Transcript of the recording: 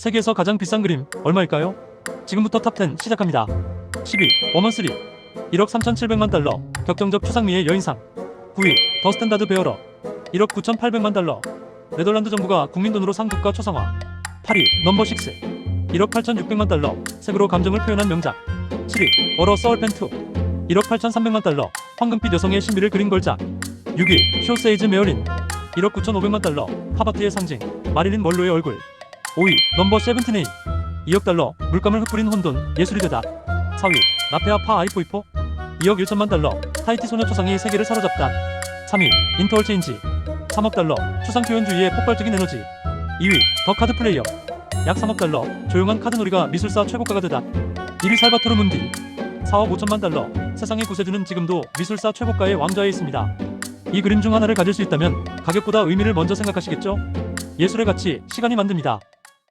세계에서 가장 비싼 그림 얼마일까요? 지금부터 탑10 시작합니다. 10위 워먼3 1억 3,700만 달러 격정적 추상미의 여인상. 9위 더 스탠다드 베어러 1억 9,800만 달러. 네덜란드 정부가 국민 돈으로 상급과 초상화. 8위 넘버 6 1억 8,600만 달러 색으로 감정을 표현한 명작. 7위 어러 서울펜2 1억 8,300만 달러 황금빛 여성의 신비를 그린 걸작. 6위 쇼세이즈 메어린. 1억 9,500만 달러 팝아트의 상징 마릴린 먼로의 얼굴 5위 넘버 78 2억 달러 물감을 흩뿌린 혼돈 예술이 되다. 4위 나페아 파 아이포이포 2억 1천만 달러 타이티 소녀 초상이 세계를 사로잡다. 3위 인터월 체인지 3억 달러 추상 표현주의의 폭발적인 에너지. 2위 더 카드 플레이어 약 3억 달러 조용한 카드놀이가 미술사 최고가가 되다. 1위 살바토르 문디 4억 5천만 달러 세상의 구세주는 지금도 미술사 최고가의 왕좌에 있습니다. 이 그림 중 하나를 가질 수 있다면 가격보다 의미를 먼저 생각하시겠죠? 예술의 가치 시간이 만듭니다